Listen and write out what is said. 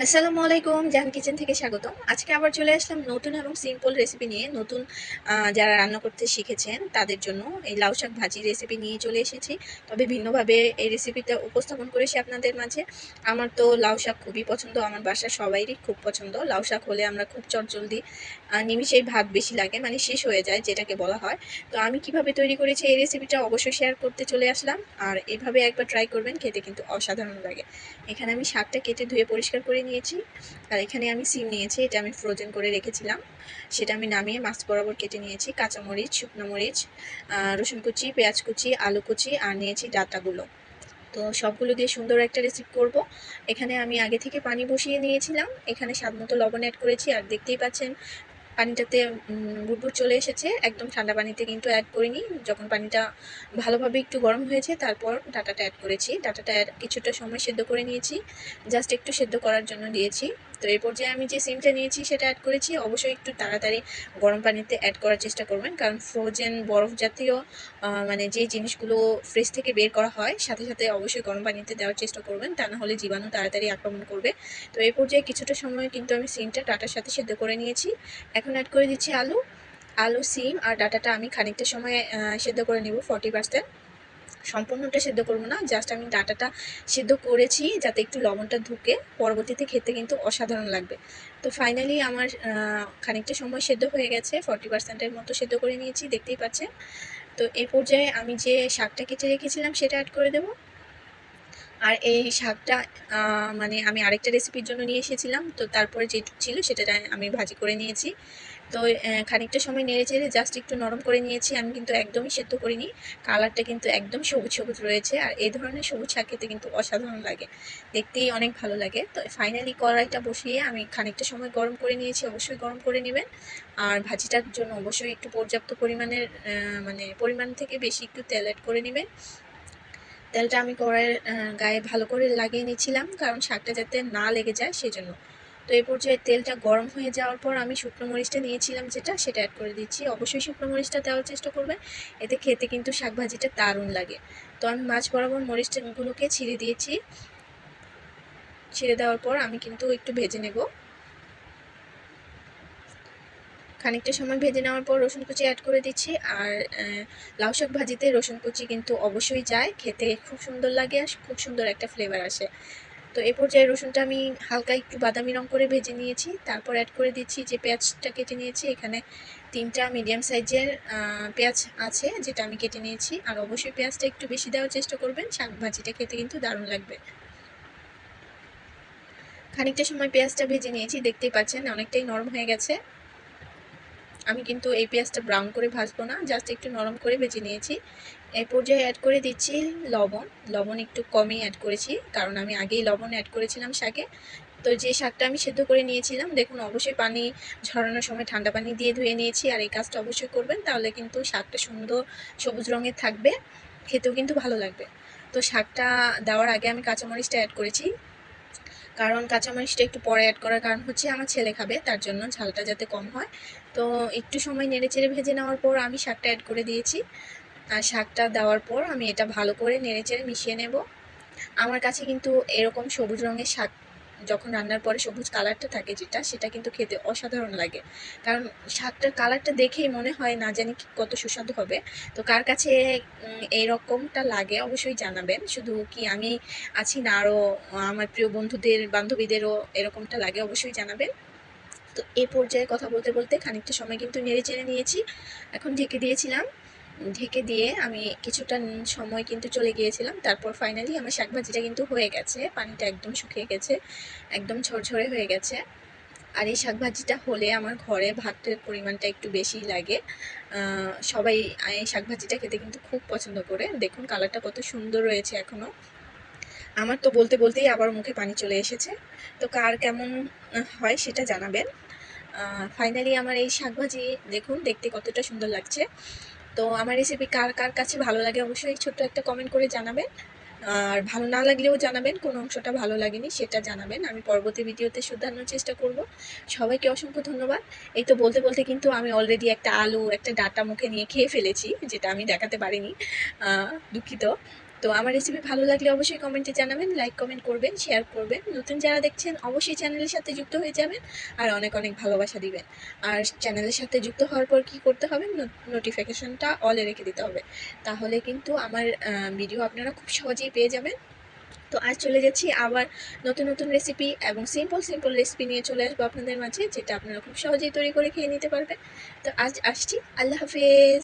আসসালামু আলাইকুম জাহান কিচেন থেকে স্বাগতম। আজকে আবার চলে আসলাম নতুন এবং সিম্পল রেসিপি নিয়ে। নতুন যারা রান্না করতে শিখেছেন তাদের জন্য এই লাউ শাক ভাজি রেসিপি নিয়ে চলে এসেছি। তবে ভিন্নভাবে এই রেসিপিটা উপস্থাপন করেছি আপনাদের মাঝে। আমার তো লাউ শাক খুবই পছন্দ আমার বাসার সবাইরই খুব পছন্দ। লাউ শাক হলে আমরা খুব চটজলদি আহ, নিমিষেই ভাত বেশি লাগে মানে শেষ হয়ে যায় যেটাকে বলা হয়। তো আমি কীভাবে তৈরি করেছি এই রেসিপিটা অবশ্যই শেয়ার করতে চলে আসলাম। আর এভাবে একবার ট্রাই করবেন খেতে কিন্তু অসাধারণ লাগে। এখানে আমি শাকটা কেটে ধুয়ে পরিষ্কার করে নিয়েছি। আর এখানে আমি সিম নিয়েছি, এটা আমি ফ্রোজেন করে রেখেছিলাম। সেটা আমি নামিয়ে মাছ বরাবর কেটে নিয়েছি, কাঁচামরিচ, শুকনো মরিচ রসুন কুচি, পেঁয়াজ কুচি, আলু কুচি, আর নিয়েছি ডাটাগুলো। তো সবগুলো দিয়ে সুন্দর একটা রেসিপি করব। এখানে আমি আগে থেকে পানি বসিয়ে নিয়েছিলাম। এখানে স্বাদ মতো লবণ অ্যাড করেছি, আর দেখতেই পাচ্ছেন পানিটাতে বুটবুট চলে এসেছে। একদম ঠান্ডা পানিতে কিন্তু অ্যাড করিনি। যখন পানিটা ভালোভাবে একটু গরম হয়েছে, তারপর ডাটাটা অ্যাড করেছি। ডাটাটা কিছুটা সময় সেদ্ধ করে নিয়েছি। জাস্ট একটু সেদ্ধ করার জন্য দিয়েছি। তো এই পর্যায়ে আমি যে সিমটা নিয়েছি সেটা অ্যাড করেছি। অবশ্যই একটু তাড়াতাড়ি গরম পানিতে অ্যাড করার চেষ্টা করবেন। কারণ ফ্রোজেন বরফ জাতীয় মানে যে জিনিসগুলো ফ্রিজ থেকে বের করা হয়, সাথে সাথে অবশ্যই গরম পানিতে দেওয়ার চেষ্টা করবেন। তা না হলে জীবাণু তাড়াতাড়ি আক্রমণ করবে। তো এই পর্যায়ে কিছুটা সময় কিন্তু আমি সিমটা ডাটার সাথে সেদ্ধ করে নিয়েছি। এখন অ্যাড করে দিচ্ছি আলু। আলু, সিম আর ডাটাটা আমি খানিকটা সময় সেদ্ধ করে নেব ফর্টি পার্সেন্ট সম্পূর্ণটা সেদ্ধ করব না জাস্ট আমি ডাটাটা সেদ্ধ করেছি যাতে একটু লবণটা ঢুকে, পরবর্তীতে খেতে কিন্তু অসাধারণ লাগবে। তো ফাইনালি আমার খানিকটা সময় সেদ্ধ হয়ে গেছে ফর্টি পার্সেন্টের মতো সেদ্ধ করে নিয়েছি, দেখতেই পাচ্ছেন। তো এ পর্যায়ে আমি যে শাকটা কেটে রেখেছিলাম সেটা অ্যাড করে দেবো। আর এই শাকটা মানে আমি আরেকটা রেসিপির জন্য নিয়ে এসেছিলাম। তো তারপরে যেটুকু ছিল সেটা আমি ভাজি করে নিয়েছি। তো খানিকটা সময় নেড়ে চেড়ে জাস্ট একটু নরম করে নিয়েছি। আমি কিন্তু একদমই সেদ্ধ করিনি। কালারটা কিন্তু একদম সবুজ সবুজ রয়েছে। আর এই ধরনের সবুজ শাক খেতে কিন্তু অসাধারণ লাগে। দেখতেই অনেক ভালো লাগে। তো ফাইনালি কড়াইটা বসিয়ে আমি খানিকটা সময় গরম করে নিয়েছি। অবশ্যই গরম করে নেবেন। আর ভাজিটার জন্য অবশ্যই একটু পর্যাপ্ত পরিমাণের মানে পরিমাণ থেকে বেশি একটু তেল অ্যাড করে নেবেন। তেলটা আমি কড়াইয়ের গায়ে ভালো করে লাগিয়ে নিয়েছিলাম, কারণ শাকটা যাতে না লেগে যায় সেজন্য। তো এই পর্যায়ে তেলটা গরম হয়ে যাওয়ার পর আমি শুকনো মরিচটা নিয়েছিলাম যেটা, সেটা অ্যাড করে দিচ্ছি। অবশ্যই শুকনো মরিচটা দেওয়ার চেষ্টা করবেন, এতে খেতে কিন্তু শাক ভাজিটা দারুণ লাগে। তো আমি মাছ বরাবর মরিচটাগুলোকে ছিঁড়ে দিয়েছি। ছিঁড়ে দেওয়ার পর আমি কিন্তু একটু ভেজে নেব। খানিকটা সময় ভেজে নেওয়ার পর রসুন কুচি অ্যাড করে দিচ্ছি। আর লাউ শাক ভাজিতে রসুন কুচি কিন্তু অবশ্যই যায়। খেতে খুব সুন্দর লাগে আর খুব সুন্দর একটা ফ্লেভার আসে। তো এই পর্যায়ে রসুনটা আমি হালকা একটু বাদামি রং করে ভেজে নিয়েছি। তারপর অ্যাড করে দিচ্ছি যে পেঁয়াজটা কেটে নিয়েছি। এখানে তিনটা মিডিয়াম সাইজের পেঁয়াজ আছে যেটা আমি কেটে নিয়েছি। আর অবশ্যই পেঁয়াজটা একটু বেশি দেওয়ার চেষ্টা করবেন। শাক ভাজিটা খেতে কিন্তু দারুণ লাগবে। খানিকটা সময় পেঁয়াজটা ভেজে নিয়েছি। দেখতেই পাচ্ছেন অনেকটাই নরম হয়ে গেছে। আমি কিন্তু এই পেঁয়াজটা ব্রাউন করে ভাজবো না জাস্ট একটু নরম করে ভেজে নিয়েছি। এই পর্যায়ে অ্যাড করে দিচ্ছি লবণ। লবণ একটু কমই অ্যাড করেছি, কারণ আমি আগেই লবণ অ্যাড করেছিলাম শাকে। তো যে শাকটা আমি সেদ্ধ করে নিয়েছিলাম, দেখুন অবশ্যই পানি ঝরানোর সময় ঠান্ডা পানি দিয়ে ধুয়ে নিয়েছি, আর এই কাজটা অবশ্যই করবেন, তাহলে কিন্তু শাকটা সুন্দর সবুজ রঙের থাকবে, খেতেও কিন্তু ভালো লাগবে। তো শাকটা দেওয়ার আগে আমি কাঁচামরিচটা অ্যাড করেছি। কারণ কাঁচামরিচটা একটু পরে অ্যাড করার কারণ হচ্ছে আমার ছেলে খাবে, তার জন্য ঝালটা যাতে কম হয়। তো একটু সময় নেড়ে চেড়ে ভেজে নেওয়ার পর আমি শাকটা অ্যাড করে দিয়েছি। আর শাকটা দেওয়ার পর আমি এটা ভালো করে নেড়ে চেড়ে মিশিয়ে নেব। আমার কাছে কিন্তু এরকম সবুজ রঙের শাক যখন রান্নার পরে সবুজ কালারটা থাকে যেটা, সেটা কিন্তু খেতে অসাধারণ লাগে। কারণ শাকটার কালারটা দেখেই মনে হয় না জানি কত সুস্বাদু হবে। তো কার কাছে এই রকমটা লাগে অবশ্যই জানাবেন। শুধু কি আমি আছি না আরও আমার প্রিয় বন্ধুদের, বান্ধবীদেরও এরকমটা লাগে অবশ্যই জানাবেন। তো এ পর্যায়ে কথা বলতে বলতে খানিকটা সময় কিন্তু নেড়ে চেড়ে নিয়েছি। এখন ঢেকে দিয়েছিলাম। ঢেকে দিয়ে আমি কিছুটা সময় কিন্তু চলে গিয়েছিলাম। তারপর ফাইনালি আমার শাকভাজিটা কিন্তু হয়ে গেছে। পানিটা একদম শুকিয়ে গেছে, একদম ঝরঝরে হয়ে গেছে। আর এই শাকভাজিটা হলে আমার ঘরে ভাতের পরিমাণটা একটু বেশি লাগে। সবাই এই শাকভাজিটা খেতে কিন্তু খুব পছন্দ করে। দেখুন কালারটা কত সুন্দর রয়েছে এখনও আমার তো বলতে বলতেই আবার মুখে পানি চলে এসেছে। তো কার কেমন হয় সেটা জানাবেন। ফাইনালি আমার এই শাকভাজি দেখুন, দেখতে কতটা সুন্দর লাগছে। তো আমার রেসিপি কার কার কাছে ভালো লাগে অবশ্যই ছোট্ট একটা কমেন্ট করে জানাবেন। আর ভালো না লাগলেও জানাবেন, কোন অংশটা ভালো লাগেনি সেটা জানাবেন। আমি পরবর্তী ভিডিওতে শুধানোর চেষ্টা করব। সবাইকে অসংখ্য ধন্যবাদ। এই তো বলতে বলতে কিন্তু আমি অলরেডি একটা আলু, একটা ডাটা মুখে নিয়ে খেয়ে ফেলেছি, যেটা আমি দেখাতে পারিনি দুঃখিত। তো আমার রেসিপি ভালো লাগলে অবশ্যই কমেন্টে জানাবেন লাইক কমেন্ট করবেন শেয়ার করবেন। নতুন যারা দেখছেন, অবশ্যই চ্যানেলের সাথে যুক্ত হয়ে যাবেন আর অনেক অনেক ভালোবাসা দিবেন। আর চ্যানেলের সাথে যুক্ত হওয়ার পর কি করতে হবে? নোটিফিকেশনটা অলে রেখে দিতে হবে। তাহলে কিন্তু আমার ভিডিও আপনারা খুব সহজেই পেয়ে যাবেন। তো আজ চলে যাচ্ছি আবার নতুন নতুন রেসিপি এবং সিম্পল সিম্পল রেসিপি নিয়ে চলে আসব আপনাদের মাঝে, যেটা আপনারা খুব সহজেই তৈরি করে খেয়ে নিতে পারবেন। তো আজ আসছি, আল্লাহ হাফেজ।